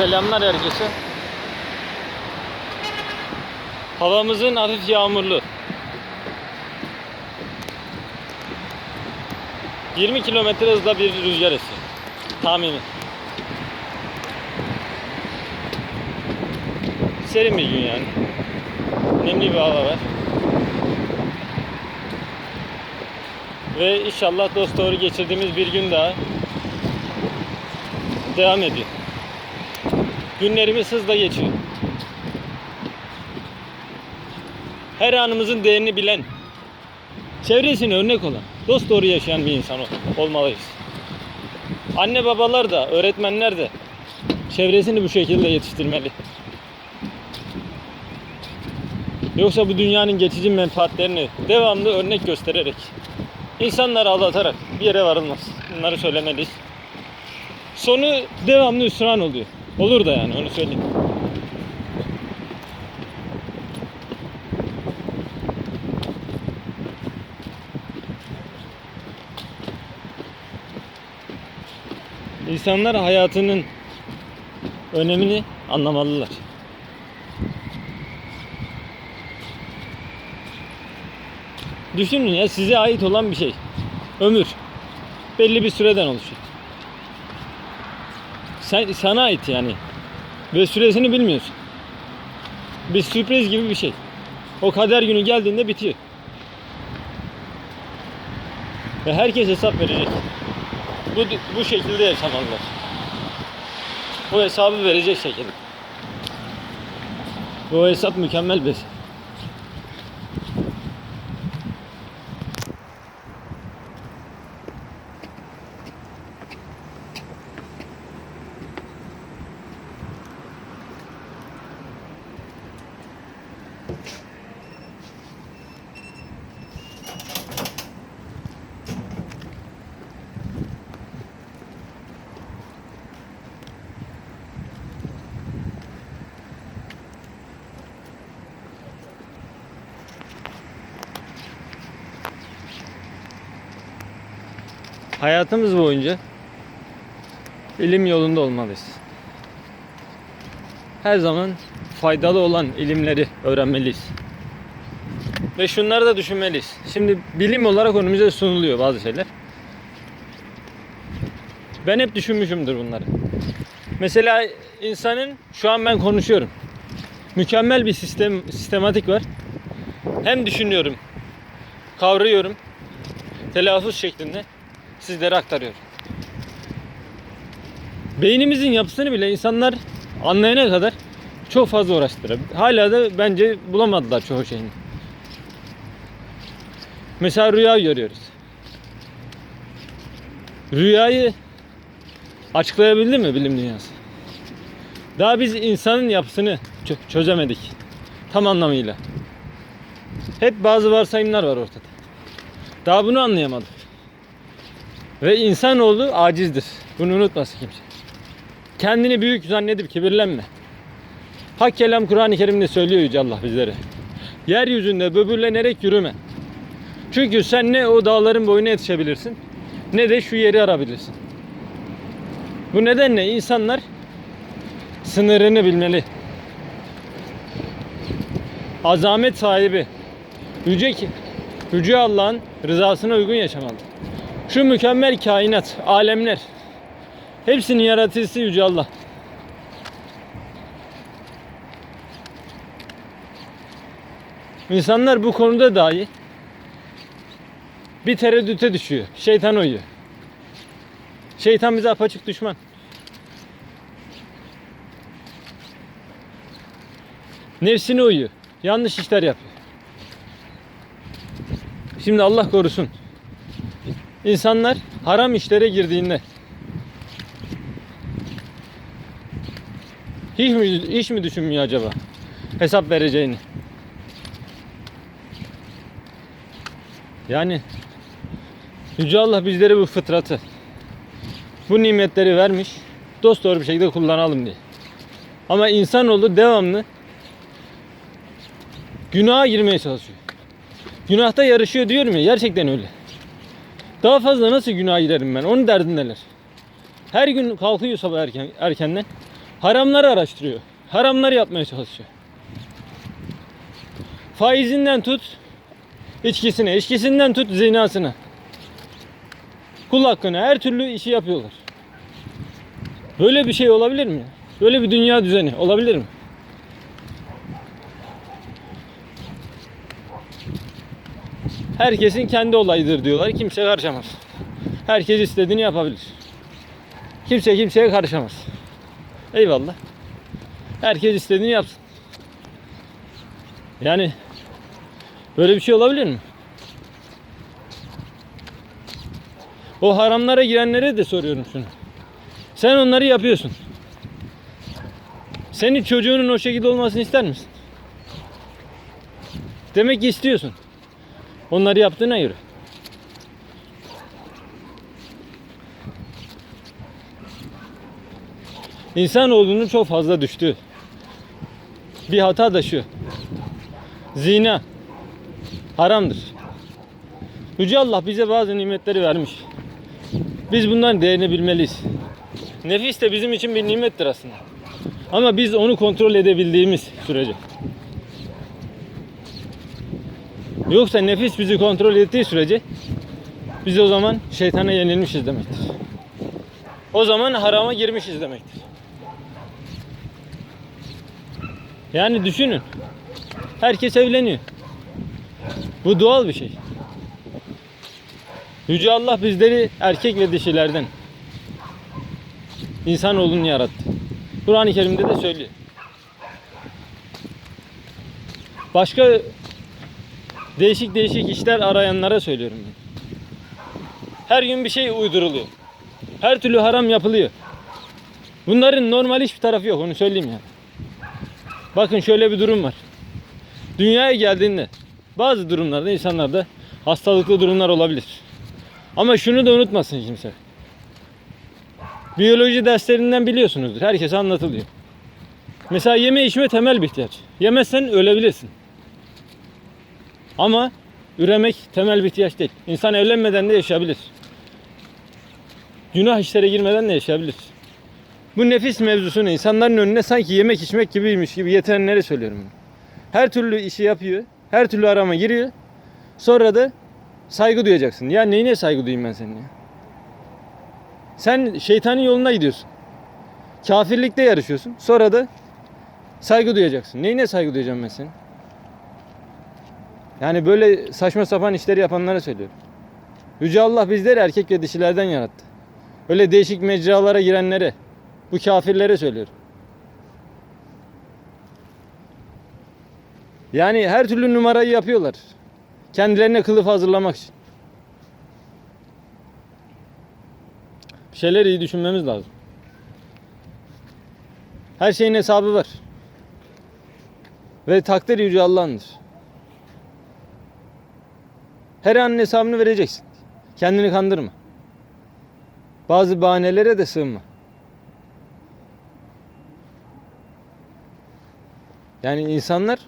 Selamlar herkese. Havamızın hafif yağmurlu. 20 kilometre hızla bir rüzgar esiyor. Tahmini. Serin bir gün yani. Nemli bir hava var. Ve inşallah dost doğru geçirdiğimiz bir gün daha devam ediyor. Günlerimiz hızla geçiyor. Her anımızın değerini bilen, çevresine örnek olan, dost doğru yaşayan bir insan ol- olmalıyız. Anne babalar da, öğretmenler de çevresini bu şekilde yetiştirmeli. Yoksa bu dünyanın geçici menfaatlerini devamlı örnek göstererek, insanları aldatarak bir yere varılmaz. Bunları söylemeliyiz. Sonu devamlı hüsran oluyor. Olur da yani onu söyleyeyim. İnsanlar hayatının önemini anlamalılar. Düşünün ya size ait olan bir şey. Ömür. Belli bir süreden oluşuyor. Sen, sana ait yani. Ve süresini bilmiyorsun. Bir sürpriz gibi bir şey. O kader günü geldiğinde bitiyor. Ve herkes hesap verecek. Bu, bu şekilde yaşamalılar. O hesabı verecek şekilde. Bu hesap mükemmel bir hesap. Hayatımız boyunca ilim yolunda olmalıyız. Her zaman faydalı olan ilimleri öğrenmeliyiz. Ve şunları da düşünmeliyiz. Şimdi bilim olarak önümüze sunuluyor bazı şeyler. Ben hep düşünmüşümdür bunları. Mesela insanın şu an ben konuşuyorum. Mükemmel bir sistem sistematik var. Hem düşünüyorum, kavruyorum, telaffuz şeklinde sizlere aktarıyorum. Beynimizin yapısını bile insanlar anlayana kadar çok fazla uğraştılar. Hala da bence bulamadılar çoğu şeyini. Mesela rüya görüyoruz. Rüyayı açıklayabildi mi bilim dünyası? Daha biz insanın yapısını çö- çözemedik. Tam anlamıyla. Hep bazı varsayımlar var ortada. Daha bunu anlayamadık. Ve insanoğlu acizdir. Bunu unutmasın kimse. Kendini büyük zannedip kibirlenme. Hak kelam Kur'an-ı Kerim'de söylüyor Yüce Allah bizlere. Yeryüzünde böbürlenerek yürüme. Çünkü sen ne o dağların boyuna yetişebilirsin ne de şu yeri arabilirsin. Bu nedenle insanlar sınırını bilmeli. Azamet sahibi, yüce, yüce Allah'ın rızasına uygun yaşamalı. Şu mükemmel kainat, alemler, hepsinin yaratıcısı Yüce Allah. İnsanlar bu konuda dahi bir tereddüte düşüyor. Şeytan uyuyor. Şeytan bize apaçık düşman. Nefsine uyuyor. Yanlış işler yapıyor. Şimdi Allah korusun. İnsanlar haram işlere girdiğinde hiç mi, hiç mi düşünmüyor acaba hesap vereceğini? Yani Yüce Allah bizlere bu fıtratı, bu nimetleri vermiş, dost doğru bir şekilde kullanalım diye. Ama insanoğlu devamlı günaha girmeye çalışıyor. Günahta yarışıyor diyorum ya gerçekten öyle. Daha fazla nasıl günah girerim ben? Onun derdindeler. Her gün kalkıyor sabah erken, erkenden. Haramları araştırıyor. Haramları yapmaya çalışıyor. Faizinden tut içkisine, içkisinden tut zinasına. Kul hakkına her türlü işi yapıyorlar. Böyle bir şey olabilir mi? Böyle bir dünya düzeni olabilir mi? Herkesin kendi olayıdır diyorlar. Kimse karışamaz. Herkes istediğini yapabilir. Kimse kimseye karışamaz. Eyvallah. Herkes istediğini yapsın. Yani böyle bir şey olabilir mi? O haramlara girenlere de soruyorum şunu. Sen onları yapıyorsun. Senin çocuğunun o şekilde olmasını ister misin? Demek ki istiyorsun. Onları yaptığına göre. İnsanoğlunun çok fazla düştüğü bir hata da şu. Zina haramdır. Yüce Allah bize bazı nimetleri vermiş. Biz bunların değerini bilmeliyiz. Nefis de bizim için bir nimettir aslında. Ama biz onu kontrol edebildiğimiz sürece. Yoksa nefis bizi kontrol ettiği sürece biz o zaman şeytana yenilmişiz demektir. O zaman harama girmişiz demektir. Yani düşünün. Herkes evleniyor. Bu doğal bir şey. Yüce Allah bizleri erkek ve dişilerden insanoğlunu yarattı. Kur'an-ı Kerim'de de söylüyor. Başka değişik değişik işler arayanlara söylüyorum ben. Her gün bir şey uyduruluyor. Her türlü haram yapılıyor. Bunların normal hiçbir tarafı yok onu söyleyeyim yani. Bakın şöyle bir durum var. Dünyaya geldiğinde bazı durumlarda insanlarda hastalıklı durumlar olabilir. Ama şunu da unutmasın kimse. Biyoloji derslerinden biliyorsunuzdur. Herkese anlatılıyor. Mesela yeme içme temel bir ihtiyaç. Yemezsen ölebilirsin. Ama üremek temel bir ihtiyaç değil. İnsan evlenmeden de yaşayabilir. Günah işlere girmeden de yaşayabilir. Bu nefis mevzusunu insanların önüne sanki yemek içmek gibiymiş gibi getirenleri söylüyorum. Her türlü işi yapıyor. Her türlü arama giriyor. Sonra da saygı duyacaksın. Ya neyine saygı duyayım ben senin ya? Sen şeytanın yoluna gidiyorsun. Kafirlikte yarışıyorsun. Sonra da saygı duyacaksın. Neyine saygı duyacağım ben senin? Yani böyle saçma sapan işleri yapanlara söylüyorum. Yüce Allah bizleri erkek ve dişilerden yarattı. Öyle değişik mecralara girenlere, bu kafirlere söylüyorum. Yani her türlü numarayı yapıyorlar. Kendilerine kılıf hazırlamak için. Bir şeyler iyi düşünmemiz lazım. Her şeyin hesabı var. Ve takdir yüce Allah'ındır. Her anın hesabını vereceksin. Kendini kandırma. Bazı bahanelere de sığınma. Yani insanlar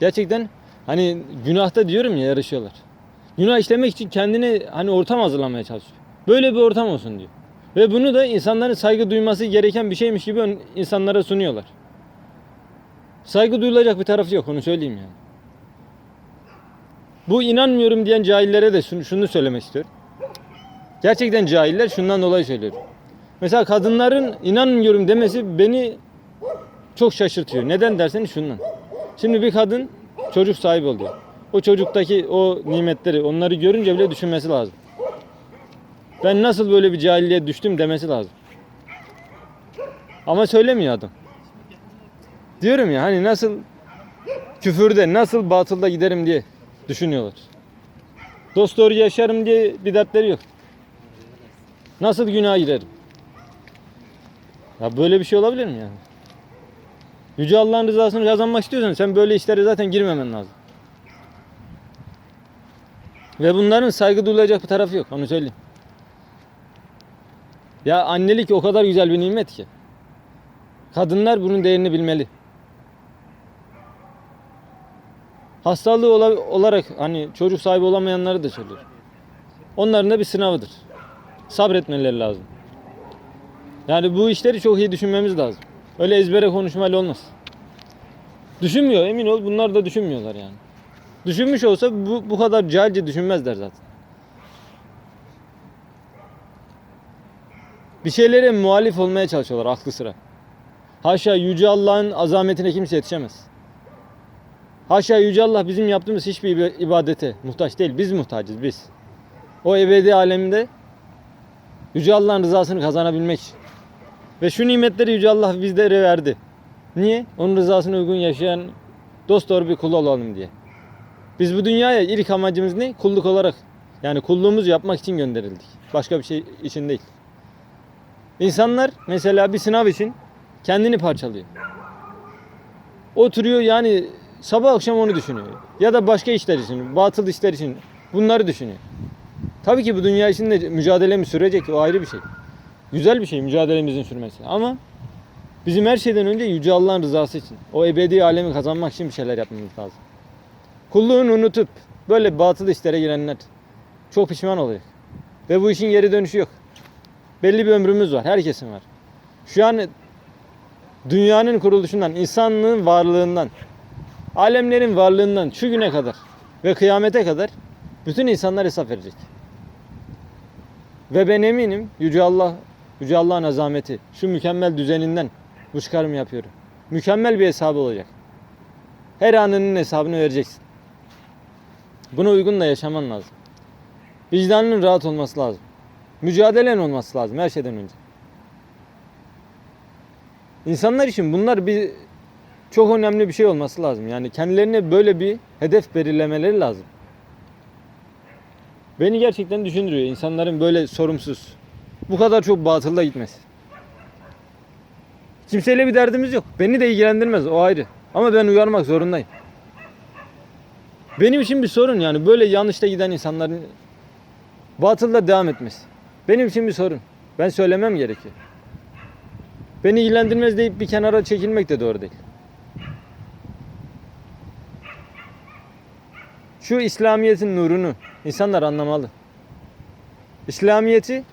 gerçekten hani günahta diyorum ya yarışıyorlar. Günah işlemek için kendine hani ortam hazırlamaya çalışıyor. Böyle bir ortam olsun diyor. Ve bunu da insanların saygı duyması gereken bir şeymiş gibi insanlara sunuyorlar. Saygı duyulacak bir tarafı yok onu söyleyeyim yani. Bu inanmıyorum diyen cahillere de şunu, şunu söylemek istiyorum. Gerçekten cahiller şundan dolayı söylüyorum. Mesela kadınların inanmıyorum demesi beni çok şaşırtıyor. Neden derseniz şundan. Şimdi bir kadın çocuk sahibi oluyor. O çocuktaki o nimetleri onları görünce bile düşünmesi lazım. Ben nasıl böyle bir cahilliğe düştüm demesi lazım. Ama söylemiyor adam. Diyorum ya hani nasıl küfürde nasıl batılda giderim diye düşünüyorlar. Dost doğru yaşarım diye bir dertleri yok. Nasıl günaha girerim? Ya böyle bir şey olabilir mi yani? Yüce Allah'ın rızasını kazanmak istiyorsan sen böyle işlere zaten girmemen lazım. Ve bunların saygı duyulacak bir tarafı yok onu söyleyeyim. Ya annelik o kadar güzel bir nimet ki. Kadınlar bunun değerini bilmeli. Hastalığı ola- olarak hani çocuk sahibi olamayanları da söylüyorum. Onların da bir sınavıdır. Sabretmeleri lazım. Yani bu işleri çok iyi düşünmemiz lazım. Öyle ezbere konuşmayla olmaz. Düşünmüyor emin ol bunlar da düşünmüyorlar yani. Düşünmüş olsa bu, bu kadar cahilce düşünmezler zaten. Bir şeylere muhalif olmaya çalışıyorlar aklı sıra. Haşa Yüce Allah'ın azametine kimse yetişemez. Haşa Yüce Allah bizim yaptığımız hiçbir iba- ibadete muhtaç değil. Biz muhtacız biz. O ebedi alemde Yüce Allah'ın rızasını kazanabilmek için. Ve şu nimetleri Yüce Allah bizlere verdi. Niye? Onun rızasına uygun yaşayan dost doğru bir kul olalım diye. Biz bu dünyaya ilk amacımız ne? Kulluk olarak. Yani kulluğumuzu yapmak için gönderildik. Başka bir şey için değil. İnsanlar mesela bir sınav için kendini parçalıyor. Oturuyor yani sabah akşam onu düşünüyor. Ya da başka işler için, batıl işler için bunları düşünüyor. Tabii ki bu dünya içinde mücadelemiz sürecek o ayrı bir şey. Güzel bir şey mücadelemizin sürmesi ama bizim her şeyden önce Yüce Allah'ın rızası için, o ebedi alemi kazanmak için bir şeyler yapmamız lazım. Kulluğunu unutup böyle batıl işlere girenler çok pişman oluyor. Ve bu işin geri dönüşü yok. Belli bir ömrümüz var. Herkesin var. Şu an dünyanın kuruluşundan, insanlığın varlığından, alemlerin varlığından şu güne kadar ve kıyamete kadar bütün insanlar hesap verecek. Ve ben eminim Yüce Allah, Yüce Allah'ın azameti, şu mükemmel düzeninden bu çıkarımı yapıyorum. Mükemmel bir hesabı olacak. Her anının hesabını vereceksin. Buna uygun da yaşaman lazım. Vicdanının rahat olması lazım. Mücadelen olması lazım her şeyden önce. İnsanlar için bunlar bir çok önemli bir şey olması lazım. Yani kendilerine böyle bir hedef belirlemeleri lazım. Beni gerçekten düşündürüyor insanların böyle sorumsuz, bu kadar çok batılda gitmesi. Kimseyle bir derdimiz yok. Beni de ilgilendirmez o ayrı. Ama ben uyarmak zorundayım. Benim için bir sorun yani böyle yanlışta giden insanların batılda devam etmesi. Benim için bir sorun. Ben söylemem gerekiyor. Beni ilgilendirmez deyip bir kenara çekilmek de doğru değil. Şu İslamiyet'in nurunu insanlar anlamalı. İslamiyet'i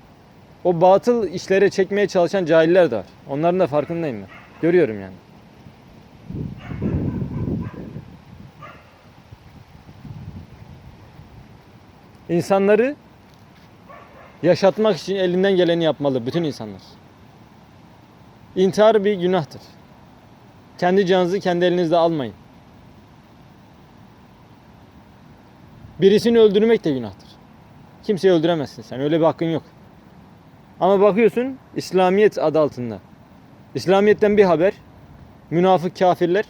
o batıl işlere çekmeye çalışan cahiller de var. Onların da farkındayım ben. Görüyorum yani. İnsanları yaşatmak için elinden geleni yapmalı bütün insanlar. İntihar bir günahtır. Kendi canınızı kendi elinizde almayın. Birisini öldürmek de günahtır. Kimseyi öldüremezsin sen. Öyle bir hakkın yok. Ama bakıyorsun İslamiyet adı altında. İslamiyet'ten bir haber. Münafık kafirler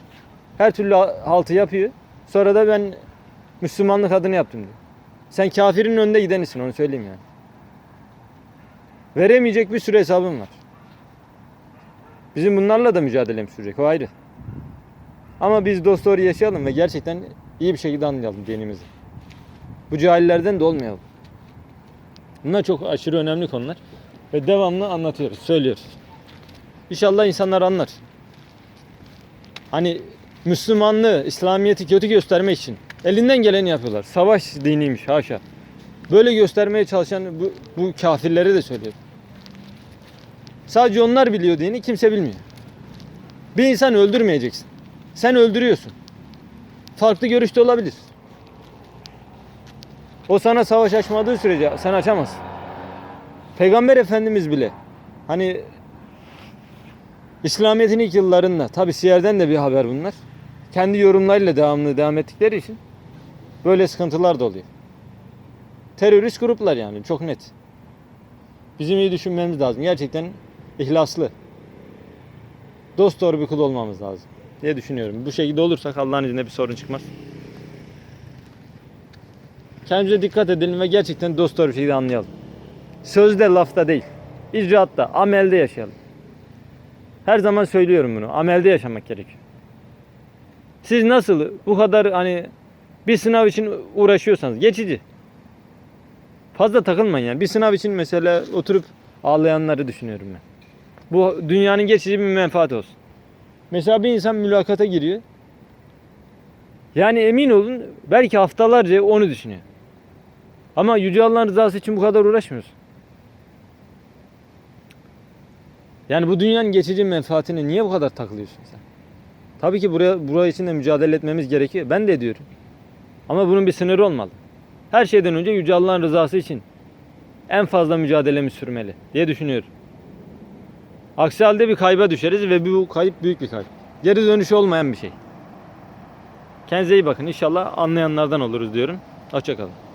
her türlü haltı yapıyor. Sonra da ben Müslümanlık adını yaptım diyor. Sen kafirin önünde gidenisin onu söyleyeyim yani. Veremeyecek bir sürü hesabım var. Bizim bunlarla da mücadelemiz sürecek o ayrı. Ama biz dost doğru yaşayalım ve gerçekten iyi bir şekilde anlayalım dinimizi. Bu cahillerden de olmayalım. Bunlar çok aşırı önemli konular. Ve devamlı anlatıyoruz, söylüyoruz. İnşallah insanlar anlar. Hani Müslümanlığı, İslamiyet'i kötü göstermek için elinden geleni yapıyorlar. Savaş diniymiş haşa. Böyle göstermeye çalışan bu, bu kafirlere de söylüyor. Sadece onlar biliyor dini, kimse bilmiyor. Bir insan öldürmeyeceksin. Sen öldürüyorsun. Farklı görüşte olabilir. O sana savaş açmadığı sürece sen açamazsın. Peygamber Efendimiz bile hani İslamiyet'in ilk yıllarında tabi siyerden de bir haber bunlar. Kendi yorumlarıyla devamlı devam ettikleri için böyle sıkıntılar da oluyor. Terörist gruplar yani çok net. Bizim iyi düşünmemiz lazım. Gerçekten ihlaslı. Dost doğru bir kul olmamız lazım diye düşünüyorum. Bu şekilde olursak Allah'ın izniyle bir sorun çıkmaz. Kendimize dikkat edelim ve gerçekten dost doğru bir şekilde anlayalım. Sözde lafta değil. icraatta, amelde yaşayalım. Her zaman söylüyorum bunu. Amelde yaşamak gerekiyor. Siz nasıl bu kadar hani bir sınav için uğraşıyorsanız geçici. Fazla takılmayın yani. Bir sınav için mesela oturup ağlayanları düşünüyorum ben. Bu dünyanın geçici bir menfaati olsun. Mesela bir insan mülakata giriyor. Yani emin olun belki haftalarca onu düşünüyor. Ama Yüce Allah'ın rızası için bu kadar uğraşmıyorsun. Yani bu dünyanın geçici menfaatine niye bu kadar takılıyorsun sen? Tabii ki buraya buraya için de mücadele etmemiz gerekiyor. Ben de ediyorum. Ama bunun bir sınırı olmalı. Her şeyden önce Yüce Allah'ın rızası için en fazla mücadelemiz sürmeli diye düşünüyorum. Aksi halde bir kayba düşeriz ve bu kayıp büyük bir kayıp. Geri dönüşü olmayan bir şey. Kendinize iyi bakın. İnşallah anlayanlardan oluruz diyorum. Hoşçakalın.